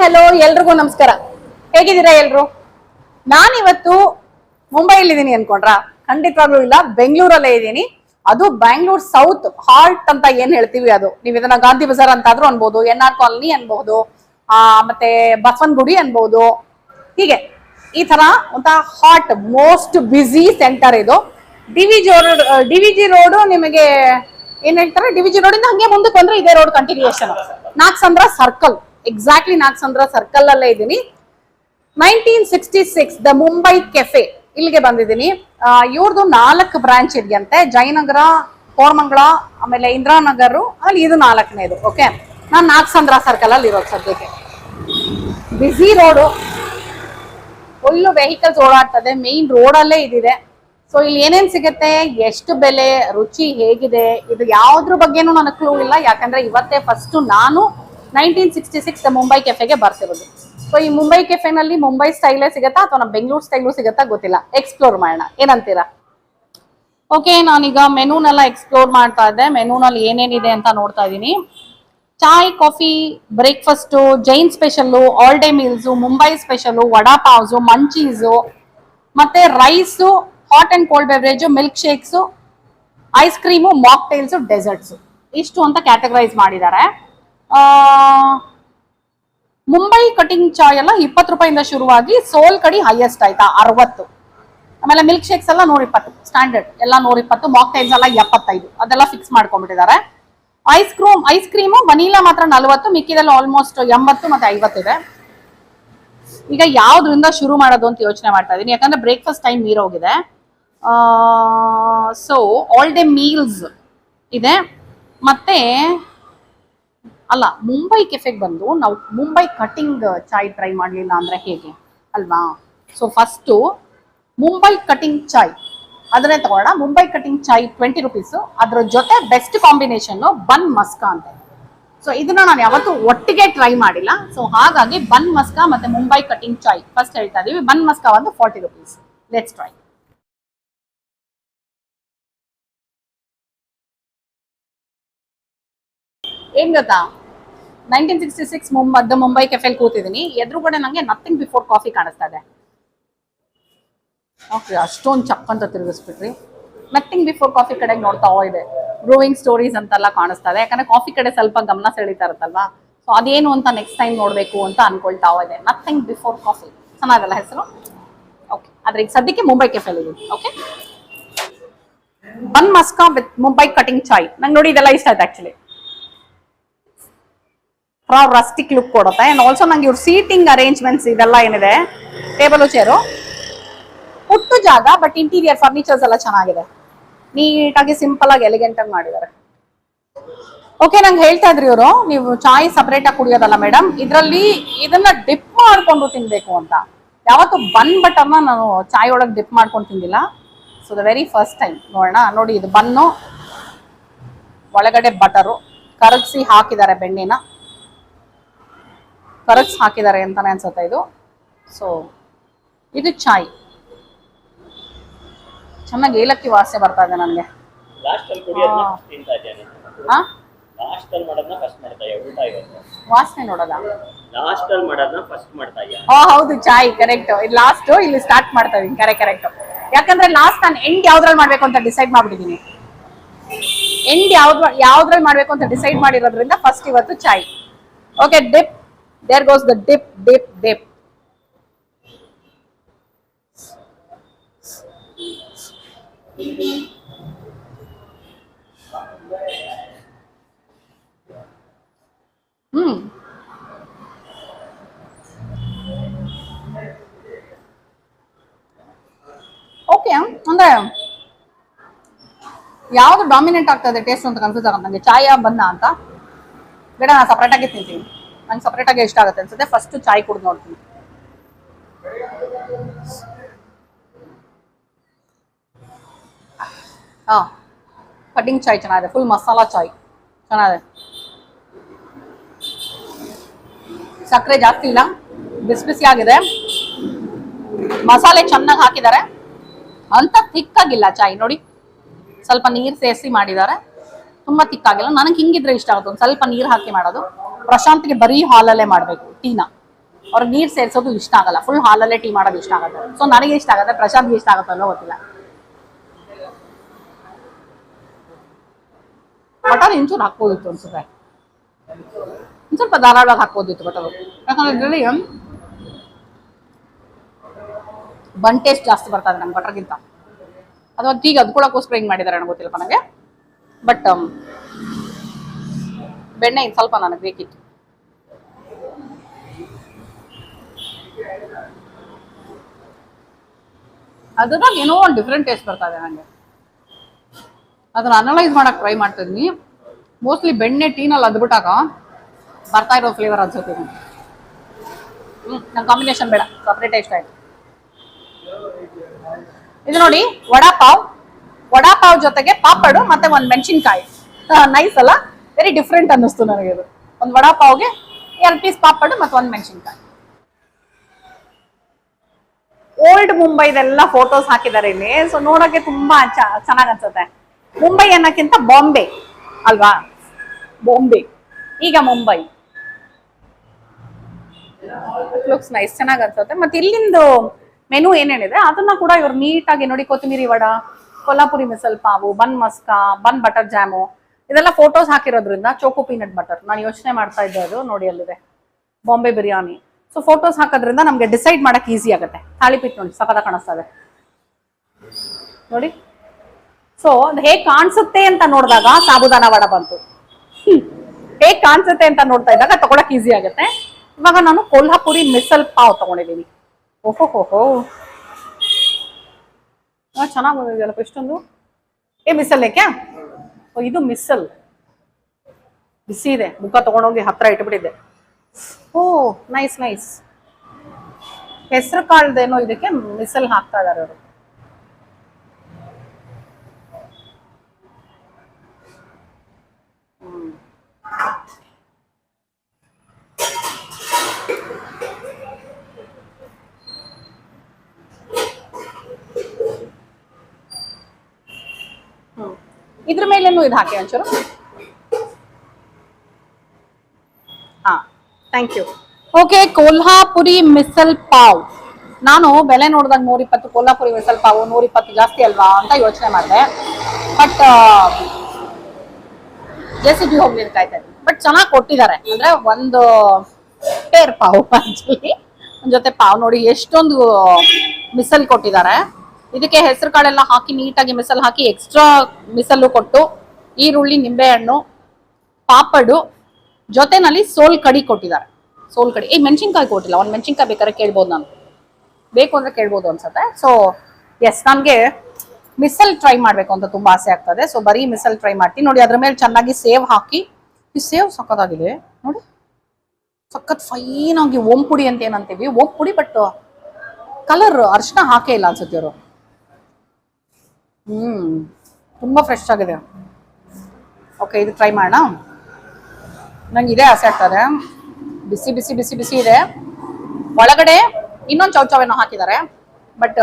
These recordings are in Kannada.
ಹಲೋ, ಎಲ್ರಿಗೂ ನಮಸ್ಕಾರ. ಹೇಗಿದ್ದೀರಾ ಎಲ್ರು? ನಾನಿವತ್ತು ಮುಂಬೈಲಿದ್ದೀನಿ ಅನ್ಕೊಂಡ್ರಾ? ಖಂಡಿತವಾಗ್ಲೂ ಇಲ್ಲ, ಬೆಂಗಳೂರಲ್ಲೇ ಇದ್ದೀನಿ. ಅದು ಬ್ಯಾಂಗ್ಳೂರ್ ಸೌತ್ ಹಾರ್ಟ್ ಅಂತ ಏನ್ ಹೇಳ್ತೀವಿ ಅದು? ನೀವು ಇದನ್ನ ಗಾಂಧಿ ಬಜಾರ್ ಅಂತಾದ್ರೂ ಅನ್ಬಹುದು ಎನ್ ಆರ್ ಕಾಲನಿ ಅನ್ಬಹುದು ಆ, ಮತ್ತೆ ಬಸವನಗುಡಿ ಅನ್ಬಹುದು ಹೀಗೆ, ಈ ತರ ಒಂತ ಹಾಟ್ ಮೋಸ್ಟ್ ಬ್ಯುಸಿ ಸೆಂಟರ್ ಇದು. ಡಿವಿಜಿ ರೋಡ್ ಜಿ ರೋಡ್ ನಿಮಗೆ ಏನ್ ಹೇಳ್ತಾರೆ? ಡಿ ವಿ ಜಿ ರೋಡ್ ಇಂದ ಹಂಗೆ ಮುಂದಕ್ಕೆ ಬಂದ್ರೆ ಇದೇ road continuation. Nagasandra circle. Exactly Nagasandra circle ಅಲ್ಲೇ ಇದ್ದೀನಿ. Nineteen sixty six the Mumbai cafe ಇಲ್ಲಿಗೆ ಬಂದಿದ್ದೀನಿ. ಇವ್ರದ್ದು ನಾಲ್ಕು ಬ್ರಾಂಚ್ ಇದೆಯಂತೆ. ಜಯನಗರ ಕೋರ್ಮಂಗಳ ಆಮೇಲೆ ಇಂದಿರಾನಗರ್, ಅಲ್ಲಿ ಇದು ನಾಲ್ಕನೇದು ಓಕೆ ನಾನು ನಾಗಸಂದ್ರ ಸರ್ಕಲ್ ಅಲ್ಲಿ ಇರೋದು ಸದ್ಯಕ್ಕೆ. ಬ್ಯುಸಿ ರೋಡು ಫುಲ್ಲು ವೆಹಿಕಲ್ಸ್ ಓಡಾಡ್ತದೆ. ಮೇನ್ ರೋಡಲ್ಲೇ ಇದಿದೆ. ಸೊ ಇಲ್ಲಿ ಏನೇನು ಸಿಗುತ್ತೆ? ಎಷ್ಟು ಬೆಲೆ, ರುಚಿ ಹೇಗಿದೆ? ಇದು ಯಾವ್ದ್ರ ಬಗ್ಗೆನೂ ನನಗೆ ಕ್ಲೂ ಇಲ್ಲ. ಯಾಕಂದ್ರೆ ಇವತ್ತೇ ಫಸ್ಟ್ ನಾನು ನೈನ್ಟೀನ್ ಸಿಕ್ಸ್ಟಿ ಸಿಕ್ಸ್ ಮುಂಬೈ ಕೆಫೆಗೆ ಬರ್ತಿರೋದು. ಸೊ ಈ ಮುಂಬೈ ಕೆಫೆನಲ್ಲಿ ಮುಂಬೈ ಸ್ಟೈಲೇ ಸಿಗತ್ತಾ ಅಥವಾ ನಮ್ಮ ಬೆಂಗಳೂರು ಸ್ಟೈಲು ಸಿಗತ್ತಾ ಗೊತ್ತಿಲ್ಲ. ಎಕ್ಸ್ಪ್ಲೋರ್ ಮಾಡೋಣ. ಏನಂತೀರಾ? ಓಕೆ ನಾನೀಗ ಮೆನೂನೆಲ್ಲ ಎಕ್ಸ್ಪ್ಲೋರ್ ಮಾಡ್ತಾ ಇದ್ದೆ. ಮೆನೂನಲ್ಲಿ ಏನೇನಿದೆ ಅಂತ ನೋಡ್ತಾ ಇದ್ದೀನಿ. Chai, coffee breakfast Jain special all day meals Mumbai special vada pavs munchies ಮತ್ತೆ rice hot and cold beverage milk shakes ice cream mocktails desserts ಇಷ್ಟು ಅಂತ ಕ್ಯಾಟಗರೈಸ್ ಮಾಡಿದ್ದಾರೆ. ಮುಂಬೈ ಕಟಿಂಗ್ ಚಾಯ್ ಎಲ್ಲ ಇಪ್ಪತ್ತು ರೂಪಾಯಿಂದ ಶುರುವಾಗಿ ಸೋಲ್ ಕಡಿ ಹೈಯೆಸ್ಟ್ ಆಯ್ತಾ, ಅರವತ್ತು. ಆಮೇಲೆ ಮಿಲ್ಕ್ ಶೇಕ್ಸ್ ಎಲ್ಲ ನೂರ ಇಪ್ಪತ್ತು ಸ್ಟ್ಯಾಂಡರ್ಡ್ ಎಲ್ಲ ನೂರ ಇಪ್ಪತ್ತು ಮಾಕ್ಟೈಲ್ಸ್ ಎಲ್ಲ ಎಪ್ಪತ್ತೈದು. ಅದೆಲ್ಲ fix ಮಾಡ್ಕೊಂಡ್ಬಿಟ್ಟಿದ್ದಾರೆ. Ice cream ice cream vanilla ಮಾತ್ರ ನಲವತ್ತು, ಮಿಕ್ಕಿದಲ್ಲಿ ಆಲ್ಮೋಸ್ಟ್ ಎಂಬತ್ತು ಮತ್ತೆ ಐವತ್ತಿದೆ ಈಗ ಯಾವ್ದ್ರಿಂದ ಶುರು ಮಾಡೋದು ಅಂತ ಯೋಚನೆ ಮಾಡ್ತಾ ಇದ್ದೀನಿ ಯಾಕಂದ್ರೆ ಬ್ರೇಕ್ಫಾಸ್ಟ್ ಟೈಮ್ ಮೀರೋಗಿದೆ ಸೊ ಆಲ್ ಡೇ ಮೀಲ್ಸ್ ಇದೆ. ಮತ್ತೆ ಅಲ್ಲ, ಮುಂಬೈ ಕೆಫೆಗೆ ಬಂದು ನಾವು ಮುಂಬೈ ಕಟಿಂಗ್ ಚಾಯ್ ಟ್ರೈ ಮಾಡಲಿಲ್ಲ ಅಂದ್ರೆ ಹೇಗೆ? ಅಲ್ವಾ? So first Mumbai cutting chai ಅದನ್ನೇ ತಗೊಳ್ಳೋಣ Mumbai cutting chai twenty rupees ಅದ್ರ ಜೊತೆ ಬೆಸ್ಟ್ ಕಾಂಬಿನೇಷನ್ ಬನ್ ಮಸ್ಕಾ ಅಂತ ಸೊ ಇದನ್ನ ನಾನು ಯಾವತ್ತೂ ಒಟ್ಟಿಗೆ ಟ್ರೈ ಮಾಡಿಲ್ಲ. ಸೊ ಹಾಗಾಗಿ ಬನ್ ಮಸ್ಕಾ ಮತ್ತೆ ಮುಂಬೈ ಕಟಿಂಗ್ ಚಾಯ್ ಫಸ್ಟ್ ಹೇಳ್ತಾ ಇದೀವಿ ಬನ್ ಮಸ್ಕಾ ಒಂದು ಫಾರ್ಟಿ ರುಪೀಸ್ ಲೆಟ್ಸ್ ಟ್ರೈ ಏನ್ ಗೊತ್ತಾ? Nineteen sixty six Mumbai Mumbai ಕೆಫೆಲ್ ಕೂತಿದ್ದೀನಿ ಕೂಡ ನನಗೆ ನಥಿಂಗ್ ಬಿಫೋರ್ ಕಾಫಿ ಕಾಣಿಸ್ತಾ ಇದೆ. ಓಕೆ ಅಷ್ಟೊಂದು ಚಕ್ ಅಂತ ತಿರುಗಿಸ್ಬಿಟ್ರಿ. ನಥಿಂಗ್ ಬಿಫೋರ್ ಕಾಫಿ ಕಡೆಗೆ ನೋಡ್ತಾ ಇದೆ. ಗ್ರೋವಿಂಗ್ ಸ್ಟೋರೀಸ್ ಅಂತೆಲ್ಲ ಕಾಣಿಸ್ತಾ ಇದೆ. ಯಾಕಂದ್ರೆ ಕಾಫಿ ಕಡೆ ಸ್ವಲ್ಪ ಗಮನ ಸೆಳೀತಾ ಇರುತ್ತಲ್ವಾ? ಸೊ ಅದೇನು ಅಂತ ನೆಕ್ಸ್ಟ್ ಟೈಮ್ ನೋಡಬೇಕು ಅಂತ ಅನ್ಕೊಳ್ತಾ ಇದೆ. ನಥಿಂಗ್ ಬಿಫೋರ್ ಕಾಫಿ ಚೆನ್ನಾಗಲ್ಲ ಹೆಸರು? ಓಕೆ ಆದ್ರೆ ಈಗ ಸದ್ಯಕ್ಕೆ ಮುಂಬೈ ಕೆಫೆಲ್ ಇದೆ okay bun maska with Mumbai cutting chai ನಂಗೆ ನೋಡಿ ಇದೆಲ್ಲ ಇಷ್ಟ ಆಯ್ತು ಆಕ್ಚುಲಿ ರಸ್ಟಿಕ್ ಲುಕ್ ಕೊಡುತ್ತೆ. ಅಂಡ್ ಆಲ್ಸೋ ನಂಗೆ ಇವ್ರ ಸೀಟಿಂಗ್ ಅರೇಂಜ್ಮೆಂಟ್ಸ್ ಇದೆಲ್ಲ ಏನಿದೆ ಟೇಬಲು ಚೇರು ಪುಟ್ಟು ಜಾಗ ಬಟ್ ಇಂಟೀರಿಯರ್ ಫರ್ನಿಚರ್ಸ್ ಎಲ್ಲ ಚೆನ್ನಾಗಿದೆ. ನೀಟಾಗಿ ಸಿಂಪಲ್ ಆಗಿ ಎಲಿಗೆಂಟ್ ಆಗಿ ಮಾಡಿದ್ದಾರೆ. ಓಕೆ ನಂಗೆ ಹೇಳ್ತಾ ಇದ್ರಿ ಇವರು, ನೀವು ಚಾಯ್ ಸಪರೇಟ್ ಆಗಿ ಕುಡಿಯೋದಲ್ಲ ಮೇಡಮ್ ಇದರಲ್ಲಿ ಇದನ್ನ ಡಿಪ್ ಮಾಡ್ಕೊಂಡು ತಿನ್ಬೇಕು ಅಂತ. ಯಾವತ್ತು ಬನ್ ಬಟರ್ನ ನಾನು ಚಾಯ್ ಒಳಗೆ ಡಿಪ್ ಮಾಡ್ಕೊಂಡು ತಿಂದಿಲ್ಲ. So the very first time ನೋಡೋಣ, ನೋಡಿ ಇದು ಬನ್ನು ಒಳಗಡೆ ಬಟರು ಕರಗಿಸಿ ಹಾಕಿದ್ದಾರೆ ಬೆಣ್ಣೆನ. ಕರಗ್ಸ್ ಹಾಕಿದ್ದಾರೆ ಅಂತಾನೆ ಅನ್ಸುತ್ತೆ ಇದು. ಸೊ ಇದು ಚಾಯ್. ಚೆನ್ನಾಗಿ ಏಲಕ್ಕಿ ವಾಸನೆ ಬರ್ತಾ ಇದೆ ನನಗೆ. ವಾಸನೆ ನೋಡೋದ? ಹೌದು ಚಾಯ್ ಕರೆಕ್ಟ್ ಲಾಸ್ಟ್ ಇಲ್ಲಿ ಸ್ಟಾರ್ಟ್ ಮಾಡ್ತಾ ಇದೀನಿ ಕರೆಕ್ಟ್ ಕರೆಕ್ಟ್ ಯಾಕಂದ್ರೆ ಲಾಸ್ಟ್ ನಾನು ಎಂಡ್ ಯಾವ್ದ್ರಲ್ಲಿ ಮಾಡ್ಬೇಕು ಅಂತ ಡಿಸೈಡ್ ಮಾಡ್ಬಿಟ್ಟಿದೀನಿ. ಎಂಡ್ ಯಾವ್ದ್ರ ಯಾವ್ದ್ರಲ್ಲಿ ಮಾಡ್ಬೇಕು ಅಂತ ಡಿಸೈಡ್ ಮಾಡಿರೋದ್ರಿಂದ ಫಸ್ಟ್ ಇವತ್ತು chai. Okay dip there goes the dip dip dip hmm okay ಅಂದ್ರೆ ಯಾವ್ದು ಡಾಮಿನೆಂಟ್ ಆಗ್ತದೆ ಟೇಸ್ಟ್ ಅಂತ ಕನ್ಫ್ಯೂಸ್ ಆಗುತ್ತೆ ನನಗೆ ಚಾಯ್ ಬನ್ನ ಅಂತ. ಬೇಡ, ನಾನು ಸಪ್ರೇಟ್ ಆಗಿ ತಿಂತೀನಿ. ನಂಗೆ ಸಪ್ರೇಟ್ ಆಗಿ ಇಷ್ಟ ಆಗುತ್ತೆ ಅನ್ಸುತ್ತೆ. ಫಸ್ಟ್ ಚಾಯ್ ಕುಡ್ದು ನೋಡ್ತೀನಿ. ಹಾ ಕಟಿಂಗ್ ಚಾಯ್ ಚೆನ್ನಾಗಿದೆ. ಫುಲ್ ಮಸಾಲಾ ಚಾಯ್. ಚೆನ್ನಾಗಿದೆ. ಸಕ್ಕರೆ ಜಾಸ್ತಿ ಇಲ್ಲ. ಬಿಸಿ ಬಿಸಿ ಆಗಿದೆ. ಮಸಾಲೆ ಚೆನ್ನಾಗಿ ಹಾಕಿದ್ದಾರೆ. ಅಂತ ತಿಕ್ಕಾಗಿಲ್ಲ ಚಾಯ್, ನೋಡಿ. ಸ್ವಲ್ಪ ನೀರು ಸೇರಿಸಿ ಮಾಡಿದ್ದಾರೆ. ತುಂಬಾ ತಿಕ್ಕಾಗಿಲ್ಲ. ನನಗೆ ಹಿಂಗಿದ್ರೆ ಇಷ್ಟ ಆಗುತ್ತೆ ಒಂದು ಸ್ವಲ್ಪ ನೀರು ಹಾಕಿ ಮಾಡೋದು. ಪ್ರಶಾಂತ್ಗೆ ಬರೀ ಹಾಲಲ್ಲೇ ಮಾಡಬೇಕು, ಟೀನ. ಅವ್ರಿಗೆ ನೀರ್ ಸೇರ್ಸೋದು ಇಷ್ಟ ಆಗಲ್ಲ. ಫುಲ್ ಹಾಲಲ್ಲೇ ಟೀ ಮಾಡೋದು ಇಷ್ಟ ಆಗುತ್ತೆ ಸೊ ನನಗೆ ಇಷ್ಟ ಆಗುತ್ತೆ, ಪ್ರಶಾಂತ್ಗೆ ಇಷ್ಟ ಆಗುತ್ತೆ ಅನ್ನೋ ಗೊತ್ತಿಲ್ಲ. ಬಟರ್ ಇಂಚೂರು ಹಾಕ್ಬೋದಿತ್ತು ಅನ್ಸುತ್ತೆ. ಸ್ವಲ್ಪ ಧಾರಾಳವಾಗಿ ಹಾಕ್ಬೋದಿತ್ತು ಬಟರ್. ಯಾಕಂದ್ರೆ ಬನ್ ಟೇಸ್ಟ್ ಜಾಸ್ತಿ ಬರ್ತದೆ ನಮ್ಗೆ ಬಟರ್ಗಿಂತ. ಅಥವಾ ಟೀಗೆ ಅದ್ಕೊಳಕ್ಕೋಸ್ಕರ ಹಿಂಗೆ ಮಾಡಿದ್ದಾರೆ ನನಗೆ ಗೊತ್ತಿಲ್ಲಪ್ಪ ನನಗೆ ಬಟ್ ಬೆಣ್ಣೆ ಇನ್ನು ಸ್ವಲ್ಪ ನನಗೆ ಬೇಕಿತ್ತು. ಅದ್ರದಾಗ ಏನೋ ಒಂದು ಡಿಫ್ರೆಂಟ್ ಟೇಸ್ಟ್ ಬರ್ತಾ ಇದೆ ನನಗೆ ಅದನ್ನ ಅನಲೈಸ್ ಮಾಡೋಕೆ ಟ್ರೈ ಮಾಡ್ತಿದ್ದೀನಿ ಮೋಸ್ಟ್ಲಿ ಬೆಣ್ಣೆ ಟೀನಲ್ಲಿ ಅದ್ಬಿಟ್ಟಾಗ ಬರ್ತಾ ಇರೋ ಫ್ಲೇವರ್ ಅನ್ಸುತ್ತೆ ಹ್ಞೂ ನಂಗೆ ಕಾಂಬಿನೇಷನ್ ಬೇಡ. ಸಪ್ರೇಟ್ ಇಷ್ಟ ಆಯಿತು. ಇದು ನೋಡಿ ವಡಾ ಪಾವ್ ವಡಾ ಪಾವ್ ಜೊತೆಗೆ ಪಾಪಡು ಮತ್ತೆ ಒಂದ್ ಮೆಣಸಿನ್ಕಾಯಿ. ನೈಸ್ ಅಲ್ಲ? ವೆರಿ ಡಿಫ್ರೆಂಟ್ ಅನ್ನಿಸ್ತು ನನಗೆ ಇದು. ಒಂದ್ ವಡಾ ಪಾವ್ಗೆ ಎರಡು ಪೀಸ್ ಪಾಪಡು ಮತ್ತೆ ಒಂದ್ ಮೆಣಸಿನ್ಕಾಯಿ. ಓಲ್ಡ್ ಮುಂಬೈದೆಲ್ಲ ಫೋಟೋಸ್ ಹಾಕಿದ್ದಾರೆ ಇಲ್ಲಿ. ಸೊ ನೋಡೋಕೆ ತುಂಬಾ ಚೆನ್ನಾಗಿ ಅನ್ಸುತ್ತೆ. ಮುಂಬೈ ಅನ್ನೋಕ್ಕಿಂತ ಬಾಂಬೆ ಅಲ್ವಾ? ಬಾಂಬೆ ಈಗ ಮುಂಬೈ ಲುಕ್ಸ್ ನೈಸ್ ಚೆನ್ನಾಗಿ ಅನ್ಸುತ್ತೆ. ಮತ್ತೆ ಇಲ್ಲಿಂದು ಮೆನು ಏನೇನಿದೆ ಅದನ್ನ ಕೂಡ ಇವ್ರು ನೀಟಾಗಿ ನೋಡಿ ಕೊತ್ತಂಬರಿ vada Kolhapuri misal pav, bun maska, bun butter jam, ಇದೆಲ್ಲ ಫೋಟೋಸ್ ಹಾಕಿರೋದ್ರಿಂದ ಚೋಕೋ ಪೀನಟ್ ಬಟರ್ ನಾನು ಯೋಚನೆ ಮಾಡ್ತಾ ಇದ್ದೆ ಅದು, ನೋಡಿ ಅಲ್ಲಿದೆ. ಬಾಂಬೆ ಬಿರಿಯಾನಿ ಸೊ ಫೋಟೋಸ್ ಹಾಕೋದ್ರಿಂದ ನಮ್ಗೆ ಡಿಸೈಡ್ ಮಾಡಕ್ ಈಸಿ ಆಗುತ್ತೆ. ತಾಳಿಪಿಟ್ಟು ನೋಡಿ ಸಪದ ಕಾಣಿಸ್ತಾ ಇದೆ. ನೋಡಿ. ಸೊ ಹೇಗ್ ಕಾಣಿಸುತ್ತೆ ಅಂತ ನೋಡಿದಾಗ ಸಾಬುದಾನ ವಡ ಬಂತು. ಹೇಗ್ ಕಾಣಿಸುತ್ತೆ ಅಂತ ನೋಡ್ತಾ ಇದ್ದಾಗ ತಗೊಳಕ್ ಈಸಿ ಆಗುತ್ತೆ. ಇವಾಗ ನಾನು ಕೊಲ್ಹಾಪುರಿ ಮಿಸಲ್ ಪಾವ್ ತಗೊಂಡಿದ್ದೀನಿ. ಓಹೋ ಹೋ ಹೋ ಚೆನ್ನಾಗಿ ಬಂದಿದೆಯಲ್ಲಪ್ಪ ಇಷ್ಟೊಂದು ಏ ಮಿಸಲ್ ಏಕೆ? ಓ, ಇದು ಮಿಸಲ್ ಬಿಸಿ ಇದೆ. ಮುಖ ತಗೊಂಡೋಗಿ ಹತ್ರ ಇಟ್ಬಿಟ್ಟಿದ್ದೆ. ಓ ನೈಸ್ ನೈಸ್ ಹೆಸರು ಕಾಳ್ದೇನೋ ಇದಕ್ಕೆ ಮಿಸಲ್ ಹಾಕ್ತಾ ಇದಾರೆ ಅವರು. ಹ್ಮ್. ಇದ್ರ ಮೇಲೇನು ಇದು ಹಾಕಿ ಒಂಚೂರು. ಹಾ thank you okay Kolhapuri misal pav. ನಾನು ಬೆಲೆ ನೋಡಿದಾಗ ನೂರ ಇಪ್ಪತ್ತು ಕೊಲ್ಹಾಪುರಿ ಮಿಸಲ್ ಪಾವ್ ನೂರ ಇಪ್ಪತ್ತು ಜಾಸ್ತಿ ಅಲ್ವಾ ಅಂತ ಯೋಚನೆ ಮಾಡಿದೆ. ಬಟ್ ಜೆ ಸಿ ಬಿ ಕಾಯ್ತಾ ಬಟ್ ಚೆನ್ನಾಗಿ ಕೊಟ್ಟಿದ್ದಾರೆ. ಅಂದ್ರೆ ಒಂದು ಪೇರ್ ಪಾವ್ ಆಕ್ಚುಲಿ ಜೊತೆ ಪಾವ್ ನೋಡಿ, ಎಷ್ಟೊಂದು ಮಿಸಲ್ ಕೊಟ್ಟಿದ್ದಾರೆ. ಇದಕ್ಕೆ ಹೆಸರು ಕಾಳೆಲ್ಲ ಹಾಕಿ ನೀಟಾಗಿ ಮಿಸಲ್ ಹಾಕಿ ಎಕ್ಸ್ಟ್ರಾ ಮಿಸಲು ಕೊಟ್ಟು ಈರುಳ್ಳಿ, ನಿಂಬೆಹಣ್ಣು, ಪಾಪಡು ಜೊತೆನಲ್ಲಿ ಸೋಲ್ ಕಡಿ ಕೊಟ್ಟಿದ್ದಾರೆ. ಸೋಲ್ ಕಡಿ. ಏ, ಮೆಣಸಿನ್ಕಾಯಿ ಕೊಟ್ಟಿಲ್ಲ. ಒಂದು ಮೆಣಸಿನ್ಕಾಯಿ ಬೇಕಾದ್ರೆ ಕೇಳ್ಬೋದು ನಾನು. ಬೇಕು ಅಂದರೆ ಕೇಳ್ಬೋದು ಅನ್ಸುತ್ತೆ. ಸೊ ಎಸ್ ನನಗೆ ಮಿಸಲ್ ಟ್ರೈ ಮಾಡಬೇಕು ಅಂತ ತುಂಬ ಆಸೆ ಆಗ್ತದೆ. ಸೊ ಬರೀ ಮಿಸಲ್ ಟ್ರೈ ಮಾಡ್ತೀನಿ. ನೋಡಿ, ಅದ್ರ ಮೇಲೆ ಚೆನ್ನಾಗಿ ಸೇವ್ ಹಾಕಿ. ಈ ಸೇವ್ ಸಖತ್ತಾಗಿದೆ. ನೋಡಿ. ಸಖತ್ ಫೈನಾಗಿ ಓಂ ಪುಡಿ ಅಂತ ಏನಂತೀವಿ. ಓಂ ಪುಡಿ ಬಟ್ ಕಲರ್ ಅರ್ಶಿನ ಹಾಕೇ ಇಲ್ಲ ಅನ್ಸುತ್ತೆ ಇವರು. ಹ್ಮ್. ತುಂಬಾ ಫ್ರೆಶ್ ಆಗಿದೆ. ಓಕೆ ಇದು ಟ್ರೈ ಮಾಡೋಣ. ನಂಗೆ ಇದೇ ಆಸೆ ಆಗ್ತದೆ ಬಿಸಿ ಬಿಸಿ ಬಿಸಿ ಬಿಸಿ ಇದೆ. ಒಳಗಡೆ ಇನ್ನೊಂದು ಚೌಚವೇನೋ ಹಾಕಿದ್ದಾರೆ. ಬಟ್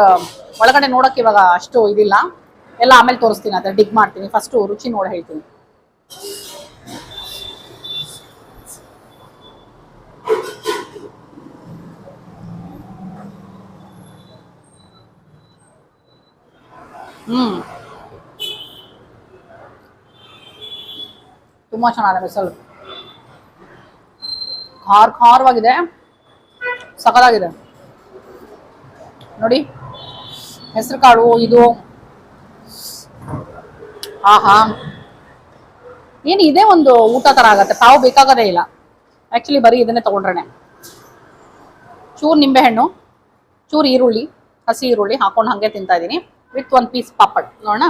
ಒಳಗಡೆ ನೋಡೋಕೆ ಇವಾಗ ಅಷ್ಟು ಇದಿಲ್ಲ. ಎಲ್ಲ ಆಮೇಲೆ ತೋರಿಸ್ತೀನಿ ಅದ್ರ ಡಿಗ್ ಮಾಡ್ತೀನಿ. ಫಸ್ಟು ರುಚಿ ನೋಡಿ ಹೇಳ್ತೀನಿ. ತುಂಬಾ ಚೆನ್ನಾಗಿದೆ ಮಿಸಲ್ ಖಾರ ಖಾರವಾಗಿದೆ. ಸಕಲಾಗಿದೆ ನೋಡಿ. ಹೆಸರು ಕಾಳು, ಇದು. ಆಹಾ. ಏನು ಇದೇ ಒಂದು ಊಟ ತರ ಆಗತ್ತೆ? ತಾವು ಬೇಕಾಗದೇ ಇಲ್ಲ. ಆಕ್ಚುಲಿ ಬರೀ ಇದನ್ನೇ ತೊಗೊಂಡ್ರೆ ಚೂರು ನಿಂಬೆಹಣ್ಣು, ಚೂರು ಈರುಳ್ಳಿ, ಹಸಿ ಈರುಳ್ಳಿ ಹಾಕೊಂಡು ಹಾಗೆ ತಿಂತಾ ಇದ್ದೀನಿ. With one piece papad. ನೋಡೋಣ?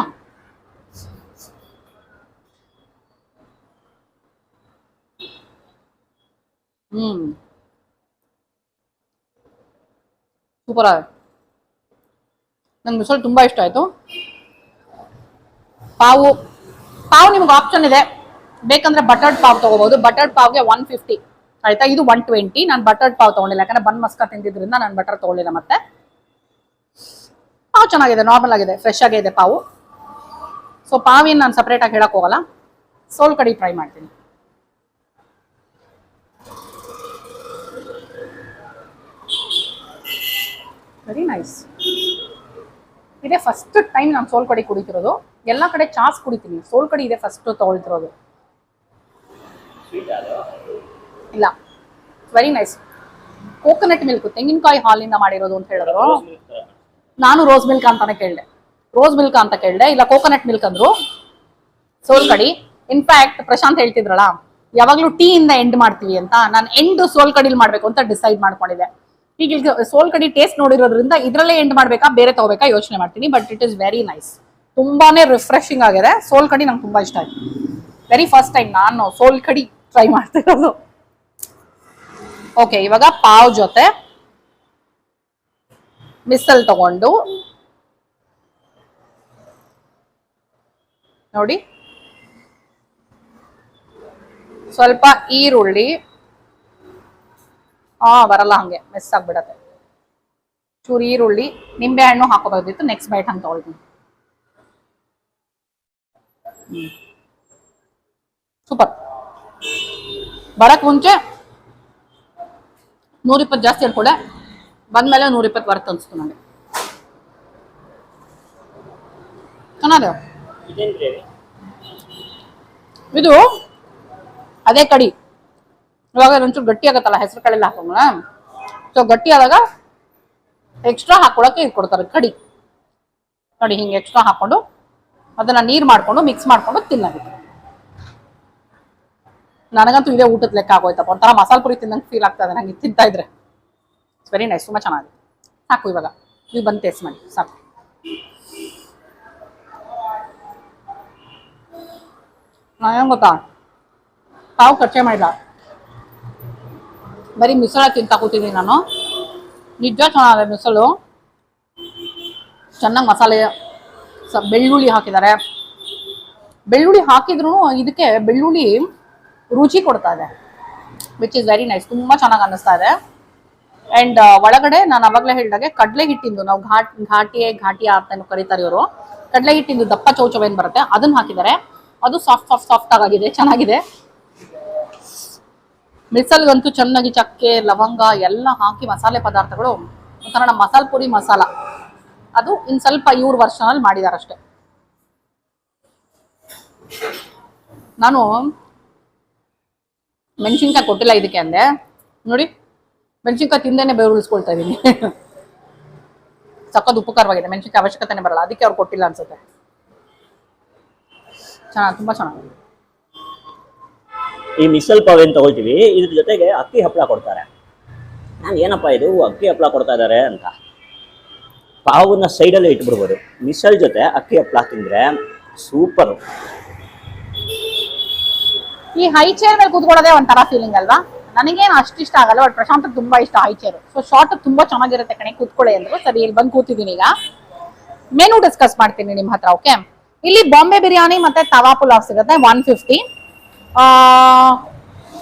ಹ್ಮ್. ಸೂಪರ್ ಆಗಿದೆ ನಂಗೆ ಮಿಸಲ್ ತುಂಬಾ ಇಷ್ಟ ಆಯ್ತು. ಪಾವು, ಪಾವ್ ನಿಮ್ಗೆ ಆಪ್ಷನ್ ಇದೆ. ಬೇಕಂದ್ರೆ ಬಟರ್ಡ್ ಪಾವ್ ತಗೋಬಹುದು ಬಟರ್ಡ್ ಪಾವ್ಗೆ ಒನ್ ಫಿಫ್ಟಿ ಆಯ್ತಾ? ಇದು ಒನ್ ಟ್ವೆಂಟಿ ನಾನು ಬಟರ್ಡ್ ಪಾವ್ ತೊಗೊಂಡಿಲ್ಲ. ಯಾಕಂದ್ರೆ ಬನ್ ಮಸ್ಕ ತಿಂದಿದ್ರಿಂದ ನಾನು ಬಟರ್ ತಗೊಳ್ಳಿಲ್ಲ ಮತ್ತೆ. ಪಾವ್ ಚೆನ್ನಾಗಿದೆ ನಾರ್ಮಲ್ ಆಗಿದೆ ಫ್ರೆಶ್ ಆಗೇ ಪಾವು. ಸೊ ಪಾವೇನು ನಾನು ಸಪ್ರೇಟ್ ಆಗಿ ಹೇಳಕ್ ಹೋಗಲ್ಲ. ಸೋಲ್ ಕಡಿ ಟ್ರೈ ಮಾಡ್ತೀನಿ. ವೆರಿ ನೈಸ್ ಇದೇ ಫಸ್ಟ್ ಟೈಮ್ ನಾನು ಸೋಲ್ ಕಡಿ ಕುಡಿತಿರೋದು. ಎಲ್ಲ ಕಡೆ ಚಾಸ್ ಕುಡಿತೀನಿ. ಸೋಲ್ ಕಡಿ ಇದೆ ಫಸ್ಟ್ ತಗೊಳ್ತಿರೋದು ಇಲ್ಲ. ವೆರಿ ನೈಸ್ ಕೋಕೋನಟ್ ಮಿಲ್ಕ್ ತೆಂಗಿನಕಾಯಿ ಹಾಲಿಂದ ಮಾಡಿರೋದು ಅಂತ ಹೇಳಿದ್ರು. ನಾನು ರೋಸ್ ಮಿಲ್ಕ್ ಅಂತಾನೆ ಕೇಳಿದೆ. ರೋಸ್ ಮಿಲ್ಕ್ ಅಂತ ಕೇಳಿದೆ, ಇಲ್ಲ ಕೋಕೋನಟ್ ಮಿಲ್ಕ್ ಅಂದ್ರು. ಸೋಲ್ ಕಡಿ ಇನ್ಫ್ಯಾಕ್ಟ್ ಪ್ರಶಾಂತ್ ಹೇಳ್ತಿದ್ರಲ್ಲ, ಯಾವಾಗ್ಲೂ ಟೀ ಇಂದ ಎಂಡ್ ಮಾಡ್ತೀವಿ ಅಂತ, ನಾನು ಎಂಡ್ ಸೋಲ್ ಕಡಿಲ್ ಮಾಡ್ಬೇಕು ಅಂತ ಡಿಸೈಡ್ ಮಾಡ್ಕೊಂಡಿದೆ ಈಗ ಸೋಲ್ ಕಡಿ ಟೇಸ್ಟ್ ನೋಡಿರೋದ್ರಿಂದ ಇದ್ರಲ್ಲೇ ಎಂಡ್ ಮಾಡ್ಬೇಕಾ, ಬೇರೆ ತಗೋಬೇಕಾ ಯೋಚನೆ ಮಾಡ್ತೀನಿ but it is very nice ತುಂಬಾನೇ ರಿಫ್ರೆಶಿಂಗ್ ಆಗಿದೆ. ಸೋಲ್ ಕಡಿ ನಂಗೆ ತುಂಬಾ ಇಷ್ಟ ಆಯ್ತು. ವೆರಿ ಫಸ್ಟ್ ಟೈಮ್ ನಾನು ಸೋಲ್ ಕಡಿ ಟ್ರೈ ಮಾಡ್ತಿರೋದು. ಓಕೆ ಇವಾಗ ಪಾವ್ ಜೊತೆ ಮಿಸಲ್ ತಗೊಂಡು. ನೋಡಿ. ಸ್ವಲ್ಪ ಈರುಳ್ಳಿ. ಆ, ಬರಲ್ಲ ಹಂಗೆ, ಮಿಸ್ ಆಗ್ಬಿಡತ್ತೆ. ಚೂರು ಈರುಳ್ಳಿ, ನಿಂಬೆ ಹಣ್ಣು ಹಾಕೋಬೋದಿತ್ತು ನೆಕ್ಸ್ಟ್ ಬೈಟ್ ಹಂಗೆ ತಗೊಳ್ತೀನಿ. ಸೂಪರ್. ಬರಕ್ ಮುಂಚೆ ನೂರಿಪ್ಪತ್ತು ಜಾಸ್ತಿ ಅನ್ಕೊಂಡೆ ಬಂದ್ಮೇಲೆ ನೂರಿಪ್ಪತ್ತು ವರ್ತ್ ಅನ್ಸ್ತು ನನಗೆ. ಇದು ಅದೇ ಕಡಿ. ಇವಾಗ ಒಂಚೂರು ಗಟ್ಟಿ ಆಗತ್ತಲ್ಲ, ಹೆಸರು ಕಡೆಲ್ಲ ಹಾಕೋಣ ಸೊ ಗಟ್ಟಿ ಆದಾಗ ಎಕ್ಸ್ಟ್ರಾ ಹಾಕೊಳಕ್ಕೆ ಇದು ಕೊಡ್ತಾರೆ, ಕಡಿ. ನೋಡಿ, ಹಿಂಗೆ ಎಕ್ಸ್ಟ್ರಾ ಹಾಕೊಂಡು ಅದನ್ನ ನೀರು ಮಾಡ್ಕೊಂಡು ಮಿಕ್ಸ್ ಮಾಡ್ಕೊಂಡು ತಿನ್ನಬೇಕು. ನನಗಂತೂ ಇದೇ ಊಟದ ಲೆಕ್ಕ ಆಗೋಯ್ತಪ್ಪ. ಒಂಥರ ಮಸಾಲ ಪುರಿ ತಿನ್ನಂಗೆ ಫೀಲ್ ಆಗ್ತದೆ ನಂಗೆ ತಿಂತಾ ಇದ್ರೆ. ಇಟ್ಸ್ ವೆರಿ ನೈಸ್ ತುಂಬ ಚೆನ್ನಾಗಿದೆ. ಸಾಕು ಇವಾಗ. ನೀವು ಬಂದು ಟೇಸ್ಟ್ ಮಾಡಿ. ಸಾಕು. ಏನು ಗೊತ್ತಾ? ತಾವು ಖರ್ಚೆ ಮಾಡಿಲ್ಲ. ಬರೀ ಮಿಸಳ ತಿಂತ ಕೂತಿದ್ದೀನಿ ನಾನು. ನಿಜ ಚೆನ್ನಾಗಿದೆ ಮಿಸಲು ಚೆನ್ನಾಗಿ ಮಸಾಲೆ, ಸ ಬೆಳ್ಳುಳ್ಳಿ ಹಾಕಿದ್ದಾರೆ. ಬೆಳ್ಳುಳ್ಳಿ ಹಾಕಿದ್ರು ಇದಕ್ಕೆ ಬೆಳ್ಳುಳ್ಳಿ ರುಚಿ ಕೊಡ್ತಾ ಇದೆ. ವಿಚ್ ಇಸ್ ವೆರಿ ನೈಸ್ ತುಂಬ ಚೆನ್ನಾಗಿ ಅನ್ನಿಸ್ತಾ ಇದೆ. ಆ್ಯಂಡ್ ಒಳಗಡೆ ನಾನು ಅವಾಗಲೇ ಹೇಳಿದಾಗೆ ಕಡಲೆ ಹಿಟ್ಟಿಂದು ನಾವು ಘಾಟ್ ಘಾಟಿ ಘಾಟಿ ಅಂತ ಕರೀತಾರೆ ಇವರು. ಕಡಲೆ ಹಿಟ್ಟಿಂದು ದಪ್ಪ ಚೌಚವೇನು ಬರುತ್ತೆ? ಅದನ್ನ ಹಾಕಿದ್ದಾರೆ. ಅದು ಸಾಫ್ಟ್ ಸಾಫ್ಟ್ ಸಾಫ್ಟ್ ಆಗಿದೆ ಚೆನ್ನಾಗಿದೆ. ಮಿಸಲ್ಗಂತೂ ಚೆನ್ನಾಗಿ ಚಕ್ಕೆ, ಲವಂಗ ಎಲ್ಲ ಹಾಕಿ ಮಸಾಲೆ ಪದಾರ್ಥಗಳು. ಕಾರಣ ಮಸಾಲ ಪುಡಿ ಮಸಾಲ. ಅದು ಇನ್ ಸ್ವಲ್ಪ ಇವ್ರ ವರ್ಷನಲ್ಲಿ ಮಾಡಿದ್ದಾರೆ ಅಷ್ಟೇ ನಾನು ಮೆಣಸಿನ್ಕಾಯಿ ಕೊಟ್ಟಿಲ್ಲ ಇದಕ್ಕೆ ಅಂದೆ. ನೋಡಿ. ಮೆಣಸಿನ್ಕಾಯಿ ತಿಂದೇನೆ ಬೆವರು ಉಳಿಸ್ಕೊಳ್ತಾ ಇದ್ದೀನಿ ಸಕ್ಕದ ಉಪಕಾರವಾಗಿದೆ ಮೆಣಸಿನ್ಕಾಯಿ ಅವಶ್ಯಕತೆನೇ ಬರಲ್ಲ ಅದಕ್ಕೆ ಅವ್ರು ಕೊಟ್ಟಿಲ್ಲ ಅನ್ಸುತ್ತೆ. ಚೆನ್ನಾಗಿ ತುಂಬಾ ಚೆನ್ನಾಗಿದೆ. ಈ ಮಿಸಲ್ ಪಾವ್ ಏನ್ ತಗೊಳ್ತೀವಿ? ಇದ್ರ ಜೊತೆಗೆ ಅಕ್ಕಿ ಹಪ್ಪಳ ಕೊಡ್ತಾರೆ. ನಾನು ಏನಪ್ಪ ಇದು ಅಕ್ಕಿ ಹಪ್ಪಳ ಕೊಡ್ತಾ ಇದ್ದಾರೆ ಅಂತ. ಪಾವನ್ನ ಸೈಡಲ್ಲೇ ಇಟ್ಬಿಡ್ಬೋದು. ಮಿಸಲ್ ಜೊತೆ ಅಕ್ಕಿ ಹಪ್ಪಳ ತಿಂದ್ರೆ ಸೂಪರ್. ಈ ಹೈ ಚೇರ್ ಮೇಲೆ ಕೂತ್ಕೊಳ್ಳೋದೇ ಒಂಥರ ಫೀಲಿಂಗ್ ಅಲ್ವಾ? ನನಗೇನು ಅಷ್ಟು ಇಷ್ಟ ಆಗಲ್ಲ ಬಟ್ ಪ್ರಶಾಂತ್ ತುಂಬಾ ಇಷ್ಟ ಹೈ ಸೊ ಶಾರ್ಟ್ ತುಂಬಾ ಚೆನ್ನಾಗಿರುತ್ತೆ ಕಣೆ, ಕೂತ್ಕೊಳ್ಳಿ ಅಂದ್ರು. ಸರಿ, ಇಲ್ಲಿ ಬಂದು ಕೂತಿದ್ದೀನಿ ಈಗ. ಮೆನು ಡಿಸ್ಕಸ್ ಮಾಡ್ತೀನಿ ನಿಮ್ಮ ಹತ್ರ ಓಕೆ ಇಲ್ಲಿ ಬಾಂಬೆ ಬಿರಿಯಾನಿ ಮತ್ತೆ ತವಾ ಪುಲಾವ್ ಸಿಗುತ್ತೆ ಒನ್ ಫಿಫ್ಟಿ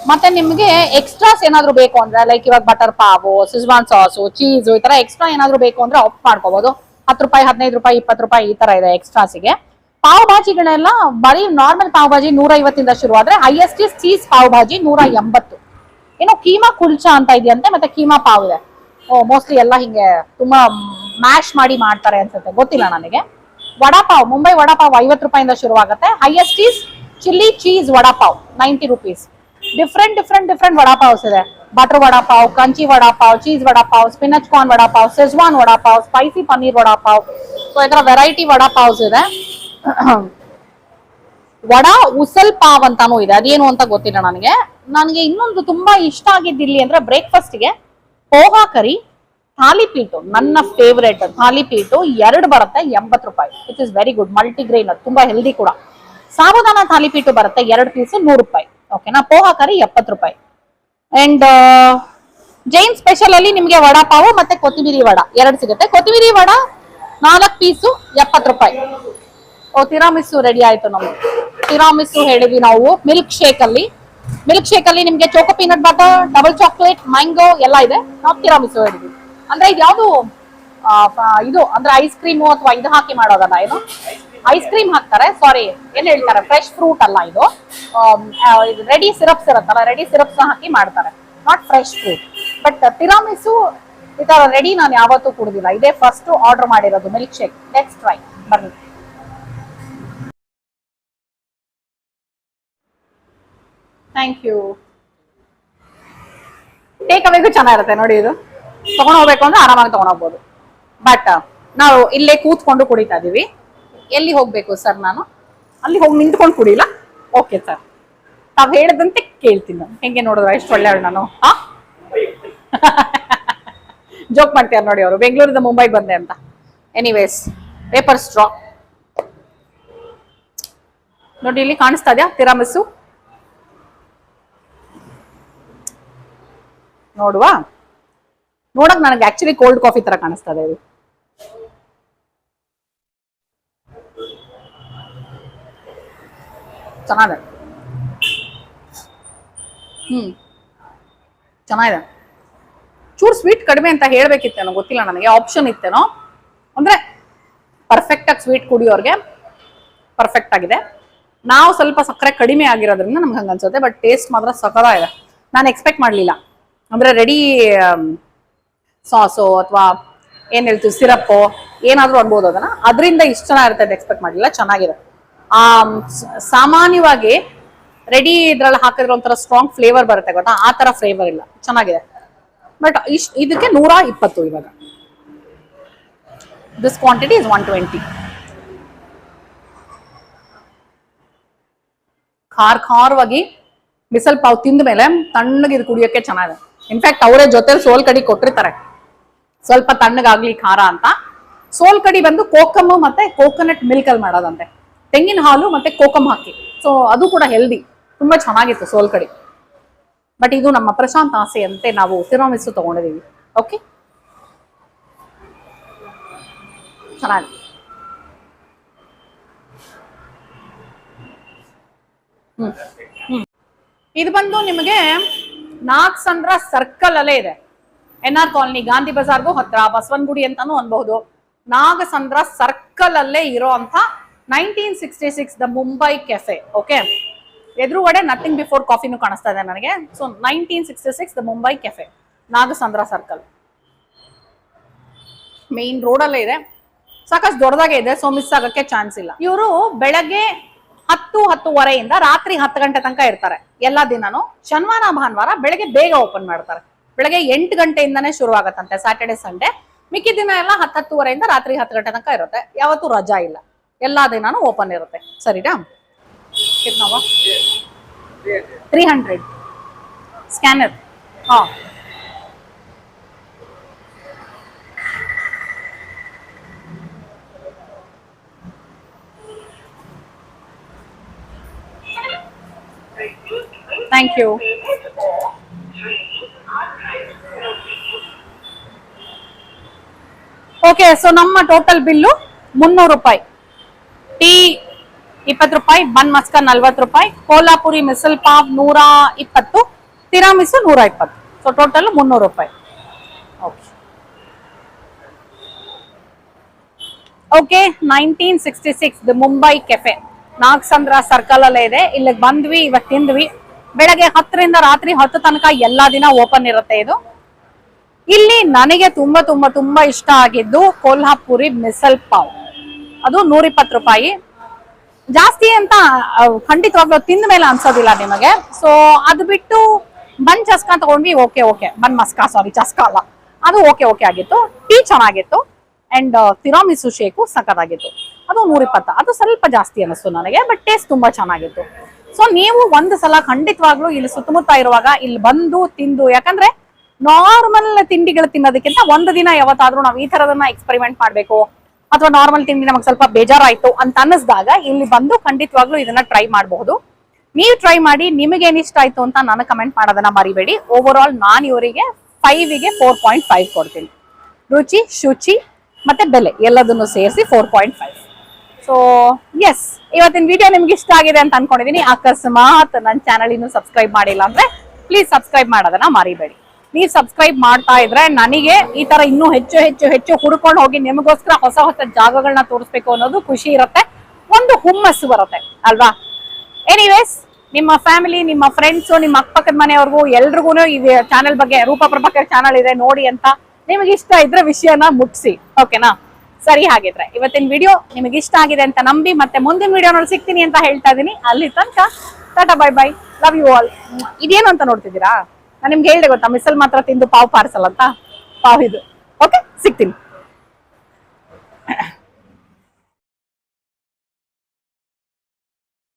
ಮತ್ತೆ ನಿಮಗೆ ಎಕ್ಸ್ಟ್ರಾಸ್ ಏನಾದ್ರು ಬೇಕು ಅಂದ್ರೆ ಲೈಕ್ ಇವಾಗ ಬಟರ್ ಪಾವು ಸಿಜ್ವಾನ್ ಸಾಸು ಚೀಸು ಈ ತರ ಎಕ್ಸ್ಟ್ರಾ ಏನಾದ್ರು ಬೇಕು ಅಂದ್ರೆ ಆಫ್ ಮಾಡ್ಕೋಬಹುದು ಹತ್ತು ರೂಪಾಯಿ, ಹದಿನೈದು ರೂಪಾಯಿ, ಇಪ್ಪತ್ತು ರೂಪಾಯಿ ಈ ತರ ಇದೆ ಎಕ್ಸ್ಟ್ರಾಸಿಗೆ ಪಾವ್ ಭಾಜಿಗಳೆಲ್ಲ ಬರೀ ನಾರ್ಮಲ್ ಪಾವ್ ಭಾಜಿ ನೂರ ಐವತ್ತಿಂದ ಶುರು ಆದ್ರೆ ಹೈಯೆಸ್ಟ್ ಚೀಸ್ ಪಾವ್ ಭಾಜಿ ನೂರ ಎಂಬತ್ತು ಏನೋ ಕೀಮಾ ಕುಲ್ಚಾ ಅಂತ ಇದೆಯಂತೆ, ಮತ್ತೆ ಕೀಮಾ ಪಾವ್ ಇದೆ. ಓ ಮೋಸ್ಟ್ಲಿ ಎಲ್ಲ ಹಿಂಗೆ ತುಂಬಾ ಮ್ಯಾಶ್ ಮಾಡಿ ಮಾಡ್ತಾರೆ ಅನ್ಸುತ್ತೆ. ಗೊತ್ತಿಲ್ಲ ನನಗೆ. ವಡಾಪಾವ್, ಮುಂಬೈ ವಡಾಪಾವ್ ಐವತ್ತು ರೂಪಾಯಿಂದ ಶುರುವಾಗುತ್ತೆ. Highest is chilli cheese vada pav ninety rupees different different different vada pavs ಇದೆ. Butter vada pav Kanchi vada pav cheese vada pav spinach corn vada pav schezwan vada pav spicy paneer vada pav. So ಈ ತರ ವೆರೈಟಿ ವಡಾಪಾವ್ಸ್ ಇದೆ. ವಡಾ ಉಸಲ್ ಪಾವ್ ಅಂತಾನೂ ಇದೆ. ಅದೇನು ಅಂತ ಗೊತ್ತಿಲ್ಲ ನನಗೆ. ನನಗೆ ಇನ್ನೊಂದು ತುಂಬಾ ಇಷ್ಟ ಆಗಿದ್ದು ಇಲ್ಲಿ ಅಂದ್ರೆ ಬ್ರೇಕ್ಫಾಸ್ಟ್ಗೆ ಪೋಹಾ ಕರಿ ಥಾಲಿಪೀಟು ನನ್ನ ಫೇವ್ರೇಟ್ ಥಾಲಿಪೀಟು ಎರಡು ಬರುತ್ತೆ, ಎಂಬತ್ತು ರೂಪಾಯಿ. It is very good multigrain ಅದು, ತುಂಬಾ ಹೆಲ್ದಿ ಕೂಡ. ಸಾಬುದಾನ ಥಾಲಿಪೀಟು ಬರುತ್ತೆ, ಎರಡು ಪೀಸ್ ನೂರು ರೂಪಾಯಿ. ಓಕೆನಾ ಪೋಹಾ ಕರಿ, ಎಪ್ಪತ್ತು ರೂಪಾಯಿ. ಅಂಡ್ ಜೈನ್ ಸ್ಪೆಷಲ್ ಅಲ್ಲಿ ನಿಮಗೆ ವಡಾಪಾವು ಮತ್ತೆ ಕೊತ್ತಿಮಿರಿ ವಡ. ಎರಡು ಸಿಗುತ್ತೆ. ಕೊತ್ತಿಮಿರಿ ವಡ, ನಾಲ್ಕು ಪೀಸು ಎಪ್ಪತ್ತು ರೂಪಾಯಿ. ಓ ತಿರಾಮಿಸು ರೆಡಿ ಆಯ್ತು ನಮ್ಗೆ ತಿರಾಮಿಸು ಹೇಳಿದ್ವಿ ನಾವು ಮಿಲ್ಕ್ ಶೇಕ್ ಅಲ್ಲಿ. ಮಿಲ್ಕ್ ಶೇಕ್ ಅಲ್ಲಿ ನಿಮ್ಗೆ choco peanut butter double chocolate mango ಎಲ್ಲ ಇದೆ. ನಾವು ತಿರಾಮಿಸು ಹೇಳಿದ್ವಿ. ಅಂದ್ರೆ ಇದು ಯಾವುದು ಇದು, ಅಂದ್ರೆ ಐಸ್ ಕ್ರೀಮು ಅಥವಾ ಇದು ಹಾಕಿ ಮಾಡೋದಲ್ಲ ಏನು ಐಸ್ ಕ್ರೀಮ್ ಹಾಕ್ತಾರೆ ಸಾರಿ ಏನ್ ಹೇಳ್ತಾರೆ? ಫ್ರೆಶ್ ಫ್ರೂಟ್ ಅಲ್ಲ ಇದು. ರೆಡಿ ಸಿರಪ್ಸ್ ಇರುತ್ತಲ್ಲ ರೆಡಿ ಸಿರಪ್ಸ್ ಹಾಕಿ ಮಾಡ್ತಾರೆ. Not fresh fruit but tiramisu ಈ ತರ ರೆಡಿ ನಾನು ಯಾವತ್ತೂ ಕುಡಿದಿಲ್ಲ. ಇದೇ ಫಸ್ಟ್ ಆರ್ಡರ್ ಮಾಡಿರೋದು ಮಿಲ್ಕ್ ಶೇಕ್ ನೆಕ್ಸ್ಟ್ ಟ್ರೈ ಬನ್ನಿ. ಥ್ಯಾಂಕ್ ಯು ಟೇಕ್ ಅವೇಗೂ ಚೆನ್ನಾಗಿರುತ್ತೆ ನೋಡಿ ಇದು. ತಗೊಂಡ್ ಹೋಗ್ಬೇಕು ಅಂದ್ರೆ ಆರಾಮಾಗಿ ತಗೊಂಡೋಗ್ಬೋದು ಬಟ್ ನಾವು ಇಲ್ಲೇ ಕೂತ್ಕೊಂಡು ಕುಡಿತಾ ಇದೀವಿ. ಎಲ್ಲಿ ಹೋಗ್ಬೇಕು ಸರ್ ನಾನು? ಅಲ್ಲಿ ಹೋಗಿ ನಿಂತ್ಕೊಂಡು ಕುಡಿಲ್ಲ. ಓಕೆ ಸರ್ ತಾವ್ ಹೇಳಿದಂತೆ ಕೇಳ್ತೀನಿ ನಾನು. ಹೆಂಗೆ ನೋಡಿದ್ರ ಎಷ್ಟು ಒಳ್ಳೆಯವಳು ನಾನು. ಹಾ ಜೋಕ್ ಮಾಡ್ತಾರೆ ನೋಡಿ ಅವರು. ಬೆಂಗಳೂರಿಂದ ಮುಂಬೈಗೆ ಬಂದೆ ಅಂತ. ಎನಿವೇಸ್ ಪೇಪರ್ ಸ್ಟ್ರಾ ನೋಡಿ, ಇಲ್ಲಿ ಕಾಣಿಸ್ತಾ ಇದೆಯಾ? ತಿರಾಮಿಸು. ನೋಡುವ. ನೋಡಕ್ ನನಗೆ ಆಕ್ಚುಲಿ ಕೋಲ್ಡ್ ಕಾಫಿ ತರ ಕಾಣಿಸ್ತಾ ಇದೆ ಇದು. ಚೆನ್ನಾಗಿದೆ. ಹ್ಮ್. ಚೆನ್ನಾಗಿದೆ. ಚೂರು ಸ್ವೀಟ್ ಕಡಿಮೆ ಅಂತ ಹೇಳ್ಬೇಕಿತ್ತೇನೋ, ಗೊತ್ತಿಲ್ಲ ನನಗೆ ಆಪ್ಷನ್ ಇತ್ತೇನೋ. ಅಂದ್ರೆ ಪರ್ಫೆಕ್ಟ್ ಆಗಿ ಸ್ವೀಟ್ ಕುಡಿಯೋರ್ಗೆ ಪರ್ಫೆಕ್ಟ್ ಆಗಿದೆ. ನಾವು ಸ್ವಲ್ಪ ಸಕ್ಕರೆ ಕಡಿಮೆ ಆಗಿರೋದ್ರಿಂದ ನಮ್ಗೆ ಹಂಗನ್ಸುತ್ತೆ ಬಟ್ ಟೇಸ್ಟ್ ಮಾತ್ರ ಸಕದಾಗಿದೆ ನಾನು ಎಕ್ಸ್ಪೆಕ್ಟ್ ಮಾಡಲಿಲ್ಲ. ಅಂದ್ರೆ ರೆಡಿ ಸಾಸು ಅಥವಾ ಏನ್ ಹೇಳ್ತೀವಿ, ಸಿರಪ್ಪು, ಏನಾದ್ರೂ ಅನ್ಬೋದು ಅದನ್ನ. ಅದರಿಂದ ಇಷ್ಟು ಚೆನ್ನಾಗಿರುತ್ತೆ ಅಂತ ಎಕ್ಸ್ಪೆಕ್ಟ್ ಮಾಡಿಲ್ಲ ಚೆನ್ನಾಗಿದೆ. ಆ ಸಾಮಾನ್ಯವಾಗಿ ರೆಡಿ ಇದ್ರಲ್ಲಿ ಹಾಕಿದ್ರೆ ಒಂಥರ ಸ್ಟ್ರಾಂಗ್ ಫ್ಲೇವರ್ ಬರುತ್ತೆ ಗೊತ್ತಾ? ಆ ತರ ಫ್ಲೇವರ್ ಇಲ್ಲ. ಚೆನ್ನಾಗಿದೆ. ಬಟ್ ಇಷ್ಟ, ಇದಕ್ಕೆ ನೂರ ಇಪ್ಪತ್ತು ಇವಾಗ. This quantity is one twenty ಖಾರ ಖಾರವಾಗಿ ಬಿಸಲ್ ಪಾವ್ ತಿಂದ ಮೇಲೆ ತಣ್ಣಗೆ ಇದು ಕುಡಿಯೋಕೆ ಚೆನ್ನಾಗಿದೆ. ಇನ್ಫ್ಯಾಕ್ಟ್ ಅವರೇ ಜೊತೆ ಸೋಲ್ ಕಡಿ ಕೊಟ್ಟಿರ್ತಾರೆ. ಸ್ವಲ್ಪ ತಣ್ಣಗಾಗ್ಲಿ ಖಾರ ಅಂತ. ಸೋಲ್ ಕಡಿ ಬಂದು ಕೋಕಮ್ ಮತ್ತೆ ಕೋಕೋನಟ್ ಮಿಲ್ಕ್ ಅಲ್ಲಿ ಮಾಡೋದಂತೆ. ತೆಂಗಿನ ಹಾಲು ಮತ್ತೆ ಕೋಕಮ್ ಹಾಕಿ. ಸೊ ಅದು ಕೂಡ ಹೆಲ್ದಿ ತುಂಬಾ ಚೆನ್ನಾಗಿತ್ತು ಸೋಲ್ ಕಡಿ. ಬಟ್ ಇದು ನಮ್ಮ ಪ್ರಶಾಂತ್ ಆಸೆಯಂತೆ ನಾವು ತಿರಾಮಿಸು ತಗೊಂಡಿದೀವಿ. ಓಕೆ ಚೆನ್ನಾಗಿ. ಹ್ಮ್. ಹ್ಮ್. ಇದು ಬಂದು ನಿಮಗೆ ನಾಗಸಂದ್ರ ಸರ್ಕಲ್ ಅಲ್ಲೇ ಇದೆ. N R colony? ಗಾಂಧಿ ಬಜಾರ್ಗೂ ಹತ್ರ, ಬಸವನಗುಡಿ ಅಂತಾನು ಅನ್ಬಹುದು. ನಾಗಸಂದ್ರ ಸರ್ಕಲ್ ಅಲ್ಲೇ ಇರೋ ಅಂತ nineteen sixty six the Mumbai cafe okay ಎದುರುಗಡೆ ನಥಿಂಗ್ ಬಿಫೋರ್ ಕಾಫಿನೂ ಕಾಣಿಸ್ತಾ ಇದೆ ನನಗೆ. So nineteen sixty six the Mumbai cafe, Nagasandra circle main ರೋಡಲ್ಲೇ ಇದೆ. ಸಾಕಷ್ಟು ದೊಡ್ಡದಾಗೆ ಇದೆ ಸೊ ಮಿಸ್ ಆಗಕ್ಕೆ ಚಾನ್ಸ್ ಇಲ್ಲ. ಇವರು ಬೆಳಗ್ಗೆ ಹತ್ತು ಹತ್ತುವರೆಯಿಂದ ರಾತ್ರಿ ಹತ್ತು ಗಂಟೆ ತನಕ ಇರ್ತಾರೆ. ಎಲ್ಲಾ ದಿನಾನು ಶನಿವಾರ ಭಾನುವಾರ ಬೆಳಗ್ಗೆ ಬೇಗ ಓಪನ್ ಮಾಡ್ತಾರೆ. ಬೆಳಗ್ಗೆ ಎಂಟು ಗಂಟೆಯಿಂದನೇ ಶುರು ಆಗತ್ತಂತೆ ಸ್ಯಾಟರ್ಡೆ ಸಂಡೇ ಮಿಕ್ಕಿ ದಿನ ಎಲ್ಲ ಹತ್ತು ಹತ್ತುವರೆಯಿಂದ ರಾತ್ರಿ ಹತ್ತು ಗಂಟೆ ತನಕ ಇರುತ್ತೆ. ಯಾವತ್ತೂ ರಜಾ ಇಲ್ಲ. ಎಲ್ಲಾ ದಿನಾನು ಓಪನ್ ಇರುತ್ತೆ. ಸರಿನಾ ತ್ರೀ ಹಂಡ್ರೆಡ್ ಸ್ಕ್ಯಾನರ್ ಹಾ. ಥ್ಯಾಂಕ್ ಯು ಓಕೆ ಸೊ ನಮ್ಮ ಟೋಟಲ್ ಬಿಲ್ಲು ಮುನ್ನೂರು ರೂಪಾಯಿ. ಟೀ ಇಪ್ಪತ್ತು ರೂಪಾಯಿ, ಬನ್ ಮಸ್ಕ ನಲ್ವತ್ತು ರೂಪಾಯಿ, ಕೋಲಾಪುರಿ ಮಿಸಲ್ ಪಾವ್ ನೂರ ಇಪ್ಪತ್ತು, ತಿರಾಮಿಸು ನೂರ ಇಪ್ಪತ್ತು. ಸೊ ಟೋಟಲ್ ಮುನ್ನೂರು ರೂಪಾಯಿ. Okay nineteen sixty six Mumbai cafe Nagasandra circle ಅಲ್ಲೇ ಇದೆ. ಇಲ್ಲಿಗೆ ಬಂದ್ವಿ ಇವತ್ತು ತಿಂದ್ವಿ. ಬೆಳಗ್ಗೆ ಹತ್ತರಿಂದ ರಾತ್ರಿ ಹತ್ತು ತನಕ ಎಲ್ಲಾ ದಿನ ಓಪನ್ ಇರುತ್ತೆ ಇದು. ಇಲ್ಲಿ ನನಗೆ ತುಂಬಾ ತುಂಬಾ ತುಂಬಾ ಇಷ್ಟ ಆಗಿದ್ದು ಕೊಲ್ಹಾಪುರಿ ಮಿಸಲ್ ಪಾವ್. ಅದು ನೂರಿಪ್ಪತ್ತು ರೂಪಾಯಿ. ಜಾಸ್ತಿ ಅಂತ ಖಂಡಿತವಾಗ್ಲೂ ತಿಂದ ಮೇಲೆ ಅನ್ಸೋದಿಲ್ಲ ನಿಮಗೆ. ಸೊ ಅದು ಬಿಟ್ಟು ಬನ್ ಚಸ್ಕಾ ತಗೊಂಡ್ವಿ ಓಕೆ ಓಕೆ ಬನ್ ಮಸ್ಕಾ ಸಾರಿ ಚಸ್ಕಾ ಅಲ್ಲ. ಅದು ಓಕೆ ಓಕೆ ಆಗಿತ್ತು. ಟೀ ಚೆನ್ನಾಗಿತ್ತು. ಅಂಡ್ ತಿರಾಮಿಸು ಶೇಕು ಸಖತ್ತಾಗಿತ್ತು. ಅದು ನೂರಿಪ್ಪತ್ತ. ಅದು ಸ್ವಲ್ಪ ಜಾಸ್ತಿ ಅನಿಸ್ತು ನನಗೆ ಬಟ್ ಟೇಸ್ಟ್ ತುಂಬಾ ಚೆನ್ನಾಗಿತ್ತು. ಸೊ ನೀವು ಒಂದು ಸಲ ಖಂಡಿತವಾಗ್ಲೂ ಇಲ್ಲಿ ಸುತ್ತಮುತ್ತ ಇರುವಾಗ ಇಲ್ಲಿ ಬಂದು ತಿಂದು, ಯಾಕಂದ್ರೆ ನಾರ್ಮಲ್ ತಿಂಡಿಗಳು ತಿನ್ನೋದಕ್ಕಿಂತ ಒಂದು ದಿನ ಯಾವತ್ತಾದ್ರೂ ನಾವು ಈ ತರದನ್ನ ಎಕ್ಸ್ಪೆರಿಮೆಂಟ್ ಮಾಡ್ಬೇಕು. ಅಥವಾ ನಾರ್ಮಲ್ ತಿಂಡಿ ನಮಗೆ ಸ್ವಲ್ಪ ಬೇಜಾರಾಯ್ತು ಅಂತ ಅನ್ನಿಸಿದಾಗ ಇಲ್ಲಿ ಬಂದು ಖಂಡಿತವಾಗ್ಲೂ ಇದನ್ನ ಟ್ರೈ ಮಾಡಬಹುದು. ನೀವು ಟ್ರೈ ಮಾಡಿ ನಿಮಗೆ ಏನ್ ಇಷ್ಟ ಆಯ್ತು ಅಂತ ನಾನು ಕಮೆಂಟ್ ಮಾಡೋದನ್ನ ಮರಿಬೇಡಿ. ಓವರ್ ಆಲ್ ನಾನು ಇವರಿಗೆ ಫೈವಿಗೆ ಫೋರ್ ಪಾಯಿಂಟ್ ಫೈವ್ ಕೊಡ್ತೀನಿ. ರುಚಿ, ಶುಚಿ ಮತ್ತೆ ಬೆಲೆ ಎಲ್ಲದನ್ನು ಸೇರಿಸಿ four point five so yes ಇವತ್ತಿನ ವಿಡಿಯೋ ನಿಮ್ಗೆ ಇಷ್ಟ ಆಗಿದೆ ಅಂತ ಅನ್ಕೊಂಡಿದೀನಿ. ಅಕಸ್ಮಾತ್ ನನ್ನ ಚಾನಲ್ ಇನ್ನು ಸಬ್ಸ್ಕ್ರೈಬ್ ಮಾಡಿಲ್ಲ ಅಂದ್ರೆ ಪ್ಲೀಸ್ ಸಬ್ಸ್ಕ್ರೈಬ್ ಮಾಡೋದನ್ನ ಮರಿಬೇಡಿ. ನೀವು ಸಬ್ಸ್ಕ್ರೈಬ್ ಮಾಡ್ತಾ ಇದ್ರೆ ನನಗೆ ಈ ತರ ಇನ್ನೂ ಹೆಚ್ಚು ಹೆಚ್ಚು ಹೆಚ್ಚು ಹುಡ್ಕೊಂಡು ಹೋಗಿ ನಿಮಗೋಸ್ಕರ ಹೊಸ ಹೊಸ ಜಾಗಗಳನ್ನ ತೋರಿಸ್ಬೇಕು ಅನ್ನೋದು ಖುಷಿ ಇರುತ್ತೆ. ಒಂದು ಹುಮ್ಮಸ್ಸು ಬರುತ್ತೆ, ಅಲ್ವಾ? ಎನಿವೇಸ್ ನಿಮ್ಮ ಫ್ಯಾಮಿಲಿ ನಿಮ್ಮ ಫ್ರೆಂಡ್ಸ್ ನಿಮ್ಮ ಅಕ್ಕಪಕ್ಕದ ಮನೆಯವ್ರಿಗೂ ಎಲ್ರಿಗೂ ಈ ಚಾನಲ್ ಬಗ್ಗೆ, ರೂಪ ಪ್ರಭಾಕರ್ ಚಾನಲ್ ಇದೆ, ನೋಡಿ ಅಂತ ನಿಮಗೆ ಇಷ್ಟ ಇದ್ರೆ ವಿಷಯನ ಮುಟ್ಸಿ ಓಕೆನಾ ಸರಿ ಹಾಗಿದ್ರೆ ಇವತ್ತಿನ ವಿಡಿಯೋ ನಿಮಗೆ ಇಷ್ಟ ಆಗಿದೆ ಅಂತ ನಂಬಿ ಮತ್ತೆ ಮುಂದಿನ ವಿಡಿಯೋನಲ್ಲಿ ಸಿಗ್ತೀನಿ ಅಂತ ಹೇಳ್ತಾ ಇದೀನಿ ಅಲ್ಲಿ ತನಕ tata bye bye love you all ಇದೇನು ಅಂತ ನೋಡ್ತಿದ್ದೀರಾ? ನಾನು ನಿಮ್ಗೆ ಹೇಳಿದೆ ಗೊತ್ತಾ, ಮಿಸಲ್ ಮಾತ್ರ ತಿಂದು ಪಾವ್ ಪಾರ್ಸಲ್ ಅಂತ? ಪಾವ್ ಇದು. ಓಕೆ ಸಿಗ್ತೀನಿ.